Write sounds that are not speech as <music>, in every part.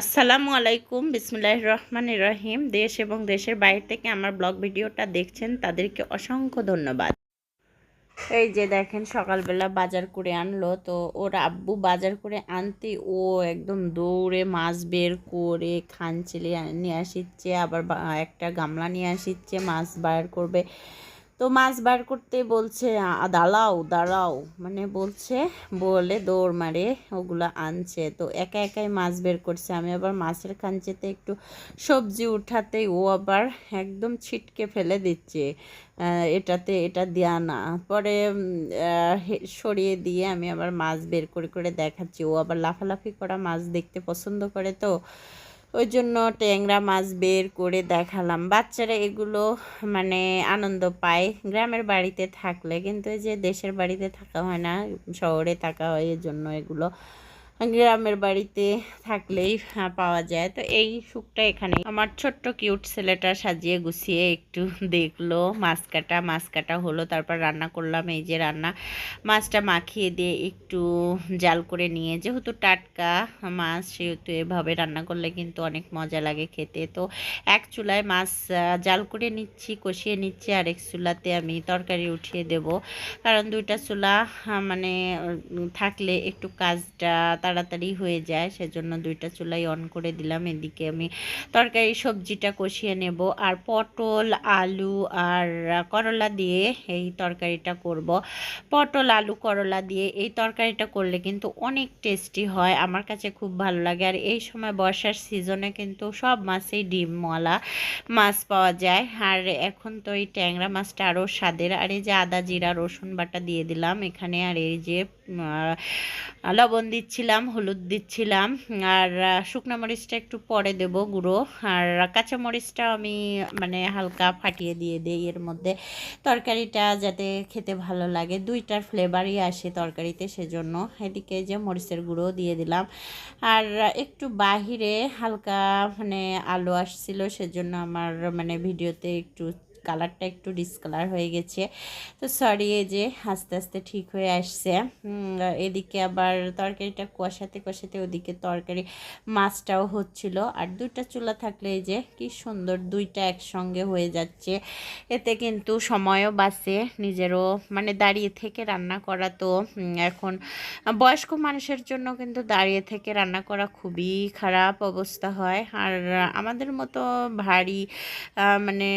আসসালামু আলাইকুম বিসমুল্লাহ রহমান রহিম। দেশ এবং দেশের বাইরে থেকে আমার ব্লগ ভিডিওটা দেখছেন, তাদেরকে অসংখ্য ধন্যবাদ। এই যে দেখেন, সকালবেলা বাজার করে আনলো, তো ওর আব্বু বাজার করে আনতে ও একদম দৌড়ে মাছ বের করে খানচিলে নিয়ে আসিচ্ছে, আবার একটা গামলা নিয়ে আসিচ্ছে, মাছ বার করবে। তো মাছ বার করতে বলছে "আ, দাঁড়াও দাঁড়াও। মানে বলছে বলে দৌড় মারে ওগুলো আনছে। তো একা একাই মাছ বের করছে। আমি আবার মাছের খাঞ্চেতে একটু সবজি উঠাতেই ও আবার একদম ছিটকে ফেলে দিচ্ছে এটাতে এটা দেয়া না। পরে সরিয়ে দিয়ে আমি আবার মাছ বের করে করে দেখাচ্ছি। ও আবার লাফালাফি করা মাছ দেখতে পছন্দ করে তো। ওই জন্য ট্যাংরা মাছ বের করে দেখালাম। বাচ্চারা এগুলো মানে আনন্দ পায় গ্রামের বাড়িতে থাকলে। কিন্তু এই যে দেশের বাড়িতে থাকা হয় না, শহরে থাকা হয় এর জন্য এগুলো গ্রামের বাড়িতে থাকলেই পাওয়া যায়। তো এই সুখটা এখানে আমার ছোট্ট কিউট ছেলেটা সাজিয়ে গুছিয়ে একটু <laughs> দেখল, মাছ কাটা মাছ কাটা হলো, তারপর রান্না করলাম। এই যে রান্না, মাছটা মাখিয়ে দিয়ে একটু জাল করে নিয়ে, যেহেতু টাটকা মাছ, সেহেতু এভাবে রান্না করলে কিন্তু অনেক মজা লাগে খেতে। তো এক চুলায় মাছ জাল করে নিচ্ছি, কষিয়ে নিচ্ছি আর এক চুলাতে আমি তরকারি উঠিয়ে দেব। কারণ দুইটা চুলা মানে থাকলে একটু কাজটা তাড়াতাড়ি হয়ে যায়, সেজন্য দুইটা চুলাই অন করে দিলাম। এদিকে আমি তরকারি সবজিটা কষিয়ে নেব। আর পটল, আলু আর করলা দিয়ে এই তরকারিটা করব। পটল, আলু, করলা দিয়ে এই তরকারিটা করলে কিন্তু অনেক টেস্টি হয়। আমার কাছে খুব ভালো লাগে। আর এই সময় বর্ষার সিজনে কিন্তু সব মাছেই ডিমওয়ালা মাছ পাওয়া যায়। আর এখন তো এই ট্যাংরা মাছটা আরও স্বাদের। আর এই যে আদা, জিরা, রসুন বাটা দিয়ে দিলাম। এখানে আর এই যে লবণ দিচ্ছিলাম। হলুদ দিচ্ছিলাম। আর শুকনো মরিচটা একটু পরে দেব গুঁড়ো। আর, কাঁচা মরিচটা আমি মানে হালকা ফাটিয়ে দিয়ে দিই এর মধ্যে। তরকারিটা যাতে খেতে ভালো লাগে, দুইটার ফ্লেভারই আসে তরকারিতে সেজন্য। এদিকে যে মরিচের গুঁড়ো দিয়ে দিলাম। আর, একটু বাহিরে হালকা মানে আলো আসছিল সেজন্য আমার মানে ভিডিওতে একটু কালারটা একটু ডিসকালার হয়ে গেছে। তো সরি এই যে আস্তে আস্তে ঠিক হয়ে আসছে। এদিকে আবার তরকারিটা কষাতে কষাতে ওদিকে তরকারি মাছটাও হচ্ছিল। আর দুইটা চুলা থাকলে এই যে কি সুন্দর দুইটা একসঙ্গে হয়ে যাচ্ছে। এতে কিন্তু সময়ও বাঁচে, নিজেরও মানে দাঁড়িয়ে থেকে রান্না করা তো এখন বয়স্ক মানুষের জন্য কিন্তু দাঁড়িয়ে থেকে রান্না করা খুবই খারাপ অবস্থা হয়। আর আমাদের মতো ভারী মানে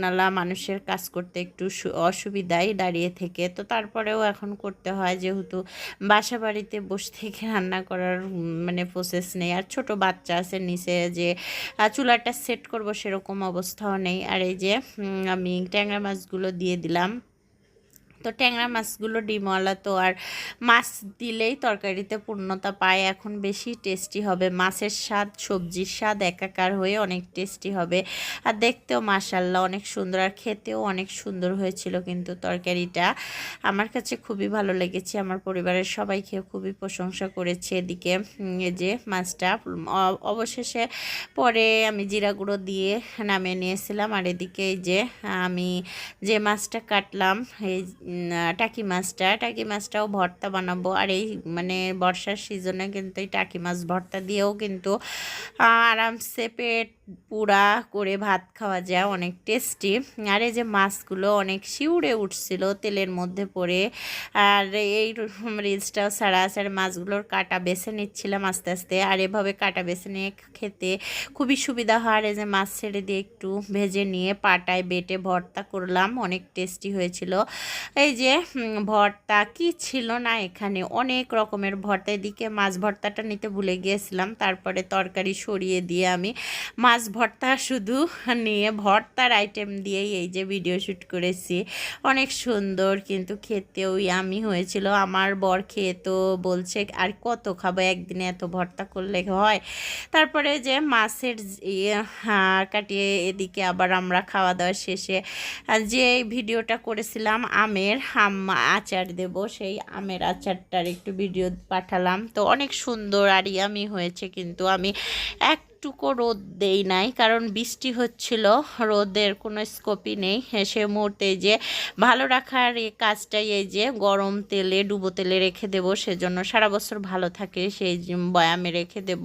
ওজনালা মানুষের কাজ করতে একটু অসুবিধাই দাঁড়িয়ে থেকে। তো তারপরেও এখন করতে হয় যেহেতু বাসা বাড়িতে বসে থেকে রান্না করার মানে প্রসেস নেই। আর ছোট বাচ্চা আছে নিচে যে চুলাটা সেট করব সেরকম অবস্থাও নেই। আর এই যে আমি ট্যাংরা মাছগুলো দিয়ে দিলাম। তো ট্যাংরা মাছগুলো ডিমওয়ালা তো আর মাছ দিলেই তরকারিতে পূর্ণতা পায়। এখন বেশি টেস্টি হবে। মাছের স্বাদ, সবজির স্বাদ একাকার হয়ে অনেক টেস্টি হবে। আর দেখতেও মাসাল্লাহ অনেক সুন্দর। আর খেতেও অনেক সুন্দর হয়েছিল কিন্তু তরকারিটা। আমার কাছে খুবই ভালো লেগেছে। আমার পরিবারের সবাই খেয়ে খুবই প্রশংসা করেছে এদিকে। যে মাছটা অবশেষে পরে আমি জিরা গুঁড়ো দিয়ে নামিয়ে নিয়েছিলাম। আর এদিকে যে আমি যে মাছটা কাটলাম, এই টাকি মাছটা, টাকি মাছটাও ভর্তা বানাবো। আর এই মানে বর্ষার সিজনে কিন্তু এই টাকি মাছ ভর্তা দিয়েও কিন্তু আরামসে পেট পুরা করে ভাত খাওয়া যায়, অনেক টেস্টি। আর এই যে মাছগুলো অনেক শিউরে উঠছিল তেলের মধ্যে পড়ে, আর এই রিলসটাও ছাড়া আর মাছগুলোর কাটা বেছে নিচ্ছিলাম আস্তে আস্তে। আর এভাবে কাটা বেছে নিয়ে খেতে খুবই সুবিধা হয়। আর এই যে মাছ ছেড়ে দিয়ে একটু ভেজে নিয়ে পাটায় বেটে ভর্তা করলাম, অনেক টেস্টি হয়েছিল। এই যে ভর্তা কি ছিল না এখানে? অনেক রকমের ভর্তা। এদিকে মাছ ভর্তাটা নিতে ভুলে গিয়েছিলাম। তারপরে তরকারি সরিয়ে দিয়ে আমি মাছ ভর্তা শুধু নিয়ে ভর্তার আইটেম দিয়েই এই যে ভিডিও শ্যুট করেছি। অনেক সুন্দর কিন্তু খেতেও ইয়ামি হয়েছিল। আমার বর খেয়ে তো বলছে, আর কত খাব? একদিনে এত ভর্তা করলে হয়? তারপরে যে মাছের ইয়ে কাটিয়ে এদিকে আবার আমরা খাওয়া দাওয়া শেষে যে ভিডিওটা করেছিলাম, আমের আম আচার দেব, সেই আমের আচারটার একটু ভিডিও পাঠালাম। তো অনেক সুন্দর আর ইয়ামি হয়েছে কিন্তু আমি একটা একটুকু রোদ দেই নাই কারণ বৃষ্টি হচ্ছিল রোদের কোনো স্কোপই নেই। হ্যাঁ, সে মুহূর্তে যে ভালো রাখার এই কাজটাই এই যে গরম তেলে ডুবো তেলে রেখে দেব সেজন্য সারা বছর ভালো থাকে সেই বয়ামে রেখে দেব।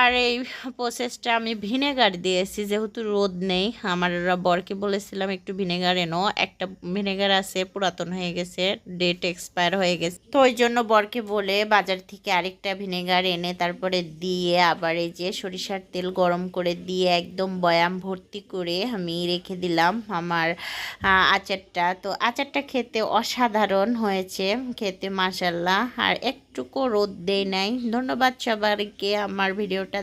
আর এই প্রসেসটা আমি ভিনেগার দিয়েছি যেহেতু রোদ নেই। আমার বরকে বলেছিলাম একটু ভিনেগার এনো। একটা ভিনেগার আছে পুরাতন হয়ে গেছে ডেট এক্সপায়ার হয়ে গেছে। তো ওই জন্য বরকে বলে বাজার থেকে আরেকটা ভিনেগার এনে তারপরে দিয়ে আবার এই যে সরিষার তেল গরম করে দিয়ে একদম বয়াম ভর্তি করে আমি রেখে দিলাম আমার আচারটা। তো আচারটা খেতে অসাধারণ হয়েছে, খেতে মাসাল্লাহ আর একটুকু রোদ দেয় নাই। ধন্যবাদ সবাইকে আমার ভিডিওটা